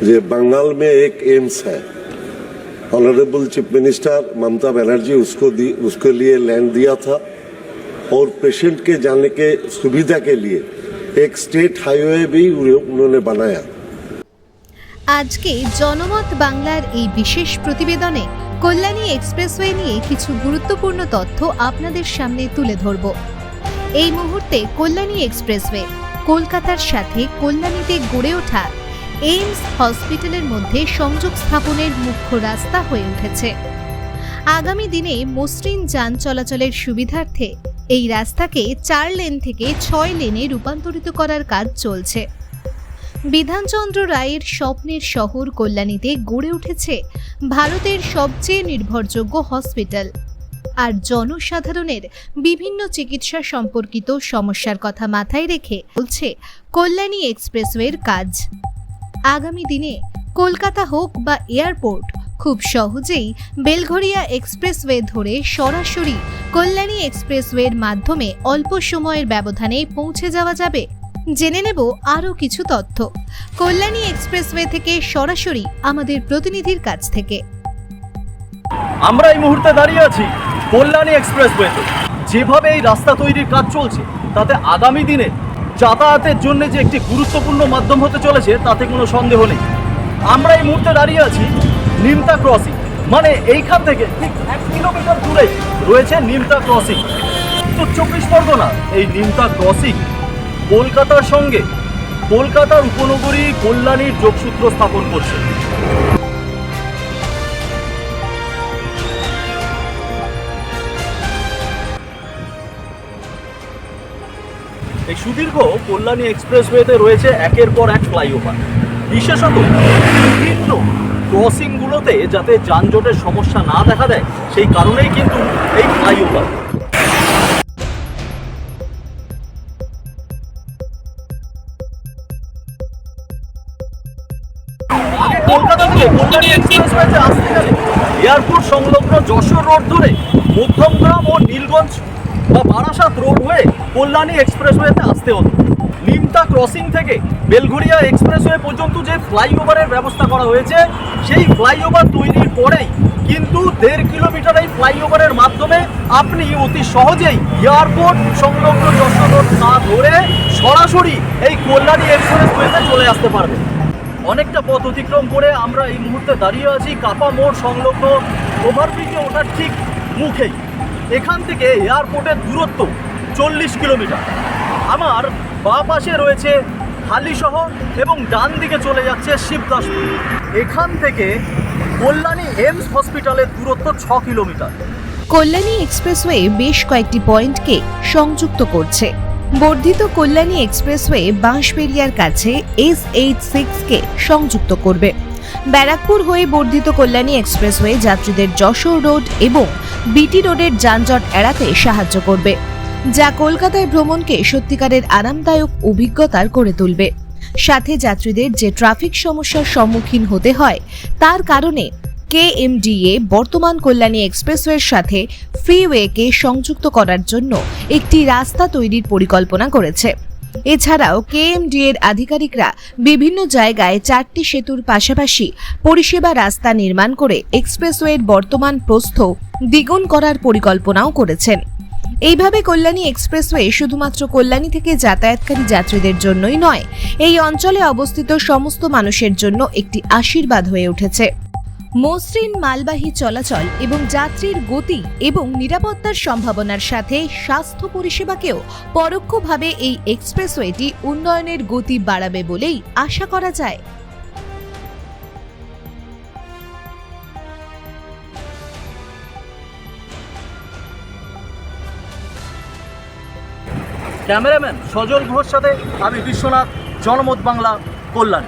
ये बंगाल में एक एम्स है honourable chief minister Mamata Banerjee उसको दी उसके लिए लैंड दिया था और पेशेंट के जाने के सुविधा के लिए एक स्टेट हाईवे भी उन्होंने बनाया আজকে জনমত বাংলার এই বিশেষ প্রতিবেদনে কল্যাণী এক্সপ্রেসওয়ে নিয়ে কিছু গুরুত্বপূর্ণ তথ্য আপনাদের সামনে তুলে ধরব এই মুহূর্তে কল্যাণী এক্সপ্রেসওয়ে কলকাতার সাথে কল্যাণীতে গড়ে ওঠা এইমস হসপিটালের মধ্যে সংযোগ স্থাপনের মুখ্য রাস্তা হয়ে উঠেছে। আগামী দিনে মসৃণ যান চলাচলের সুবিধার্থে এই রাস্তাকে চার লেন থেকে ছয় লেনে রূপান্তরিত করার কাজ চলছে। বিধানচন্দ্র রায়ের স্বপ্নের শহর কল্যাণীতে গড়ে উঠেছে ভারতের সবচেয়ে নির্ভরযোগ্য হসপিটাল। আর জনসাধারণের বিভিন্ন চিকিৎসা সম্পর্কিত সমস্যার কথা মাথায় রেখে চলছে কল্যাণী এক্সপ্রেসওয়ের কাজ। আগামী দিনে কলকাতা হোক বা এয়ারপোর্ট, খুব সহজেই বেলঘরিয়া এক্সপ্রেসওয়ে ধরে সরাসরি কল্যাণী এক্সপ্রেসওয়ের মাধ্যমে অল্প সময়ের ব্যবধানে পৌঁছে যাওয়া যাবে। জেনে নেব আরও কিছু তথ্য। কল্যাণী এক্সপ্রেসওয়ে থেকে সরাসরি আমাদের প্রতিনিধির কাছ থেকে। আমরা এই মুহূর্তে দাঁড়িয়ে আছি কল্যাণী এক্সপ্রেসওয়েতে। যেভাবে এই রাস্তা তৈরির কাজ চলছে, তাতে আগামী দিনে যাতায়াতের জন্য যে একটি গুরুত্বপূর্ণ মাধ্যম হতে চলেছে, তাতে কোনো সন্দেহ নেই। আমরা এই মুহূর্তে দাঁড়িয়ে আছি নিমতা ক্রসিং। মানে এইখান থেকে ঠিক এক কিলোমিটার দূরে রয়েছে নিমতা ক্রসিং। উত্তর চব্বিশ পরগনা, এই নিমতা ক্রসিং কলকাতার সঙ্গে কলকাতার উপনগরী কল্যাণীর যোগসূত্র স্থাপন করছে। এই সুদীর্ঘ কল্যাণী এক্সপ্রেসওয়েতে রয়েছে একের পর এক ফ্লাইওভার। বিশেষত বিভিন্ন ক্রসিংগুলোতে যাতে যানজটের সমস্যা না দেখা দেয়, সেই কারণেই কিন্তু এই ফ্লাইওভার। এয়ারপোর্ট সংলগ্ন যশোর রোড ধরে মধ্যমগ্রাম ও নীলগঞ্জ বা বারাসাত রোড হয়ে কল্যাণী এক্সপ্রেসওয়েতে আসতে হতো। নিমতা ক্রসিং থেকে বেলঘরিয়া এক্সপ্রেসওয়ে পর্যন্ত যে ফ্লাইওভারের ব্যবস্থা করা হয়েছে, সেই ফ্লাইওভার তৈরির পরেই কিন্তু দেড় কিলোমিটার এই ফ্লাইওভারের মাধ্যমে আপনি অতি সহজেই এয়ারপোর্ট সংলগ্ন যশোর না ধরে সরাসরি এই কল্যাণী এক্সপ্রেসওয়েতে চলে আসতে পারবেন। অনেকটা পথ অতিক্রম করে আমরা এই মুহূর্তে দাঁড়িয়ে আছি। কাপা মোড় সংলগ্ন ওভারব্রিজে ওঠার ঠিক মুখেই। এখান থেকে এয়ারপোর্টের দূরত্ব চল্লিশ কিলোমিটার। আমার বা পাশে রয়েছে হালিশহর এবং ডান দিকে চলে যাচ্ছে শিবদাসপুর। এখান থেকে কল্যাণী এমস হসপিটালের দূরত্ব ছ কিলোমিটার। কল্যাণী এক্সপ্রেসওয়ে বেশ কয়েকটি পয়েন্টকে সংযুক্ত করছে। বর্ধিত কল্যাণী এক্সপ্রেসওয়ে বাঁশবেরিয়ার কাছে এস এইট সিক্সকে সংযুক্ত করবে। ব্যারাকপুর হয়ে বর্ধিত কল্যাণী এক্সপ্রেসওয়ে যাত্রীদের যশোর রোড এবং বিটি রোডের যানজট এড়াতে সাহায্য করবে, যা কলকাতায় ভ্রমণকে সত্যিকারের আরামদায়ক অভিজ্ঞতার করে তুলবে। সাথে যাত্রীদের যে ট্রাফিক সমস্যার সম্মুখীন হতে হয়, তার কারণে কেএমডিএ বর্তমান কল্যাণী এক্সপ্রেসওয়ের সাথে ফ্রিওয়েকে সংযুক্ত করার জন্য একটি রাস্তা তৈরির পরিকল্পনা করেছে। এছাড়াও কেএমডি এর আধিকারিকরা বিভিন্ন জায়গায় চারটি সেতুর পাশাপাশি পরিষেবা রাস্তা নির্মাণ করে এক্সপ্রেসওয়ের বর্তমান প্রস্থ দ্বিগুণ করার পরিকল্পনাও করেছেন। এইভাবে কল্যাণী এক্সপ্রেসওয়ে শুধুমাত্র কল্যাণী থেকে যাতায়াতকারী যাত্রীদের জন্যই নয়, এই অঞ্চলে অবস্থিত সমস্ত মানুষের জন্য একটি আশীর্বাদ হয়ে উঠেছে। মসৃণ মালবাহী চলাচল এবং যাত্রীর গতি এবং নিরাপত্তার সম্ভাবনার সাথে স্বাস্থ্য পরিষেবাকেও পরোক্ষভাবে এই এক্সপ্রেসওয়েটি উন্নয়নের গতি বাড়াবে বলেই আশা করা যায়। ক্যামেরাম্যান সজল ঘোষ সাথে আমি বিশ্বনাথ, জনমত বাংলা, কল্যাণ।